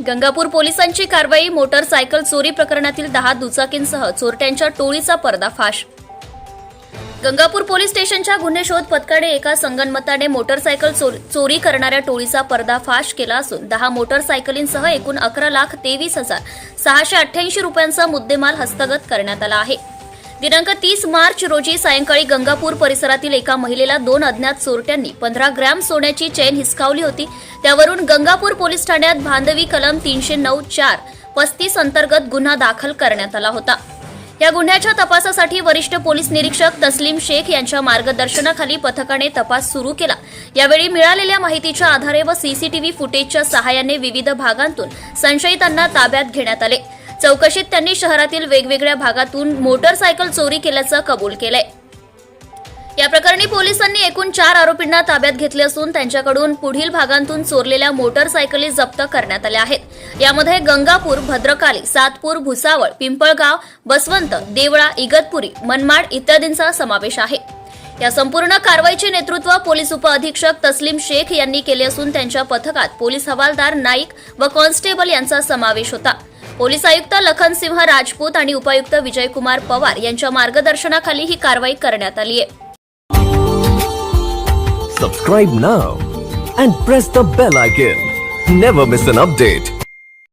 गंगापूर पोलिसांची कारवाई मोटरसायकल चोरी प्रकरणातील दहा दुचाकींसह चोरट्यांच्या टोळीचा पर्दाफाश. गंगापूर पोलीस स्टेशनच्या गुन्हे शोध पथकाने एका संगनमताने मोटरसायकल चोर- चोरी करणाऱ्या टोळीचा पर्दाफाश केला असून दहा मोटरसायकलींसह एकूण अकरा लाख तेवीस हजार सहाशे अठ्ठ्याऐंशी रुपयांचा मुद्देमाल हस्तगत करण्यात आला आहे. दिनांक तीस मार्च रोजी सायंकाळी गंगापूर परिसरातील एका महिलेला दोन अज्ञात चोरट्यांनी पंधरा ग्रॅम सोन्याची चेन हिसकावली होती. त्यावरून गंगापूर पोलीस ठाण्यात भांदवी कलम तीनशे नऊ चार पस्तीस अंतर्गत गुन्हा दाखल करण्यात आला होता. या गुन्ह्याच्या तपासासाठी वरिष्ठ पोलीस निरीक्षक तस्लीम शेख यांच्या मार्गदर्शनाखाली पथकाने तपास सुरू केला. यावेळी मिळालेल्या माहितीच्या आधारे व सीसीटीव्ही फुटेजच्या सहाय्याने विविध भागांतून संशयितांना ताब्यात घेण्यात आले. चौकशीत त्यांनी शहरातील वेगवेगळ्या भागातून मोटरसायकल चोरी केल्याचं कबूल केलंय. या प्रकरणी पोलिसांनी एकूण चार आरोपींना ताब्यात घेतले असून त्यांच्याकडून पुढील भागांतून चोरलेल्या मोटरसायकली जप्त करण्यात आल्या आहेत. यामध्ये गंगापूर भद्रकाली सातपूर भुसावळ पिंपळगाव बसवंत देवळा इगतपुरी मनमाड इत्यादींचा समावेश आहे. या संपूर्ण कारवाईचे नेतृत्व पोलीस उपअधीक्षक तस्लीम शेख यांनी केले असून त्यांच्या पथकात पोलीस हवालदार नाईक व कॉन्स्टेबल यांचा समावेश होता. पोलीस आयुक्त लखनसिंह राजपूत आणि उपायुक्त विजयकुमार पवार यांच्या मार्गदर्शनाखाली ही कारवाई करण्यात आली आहे. Subscribe now and press the bell icon never miss an update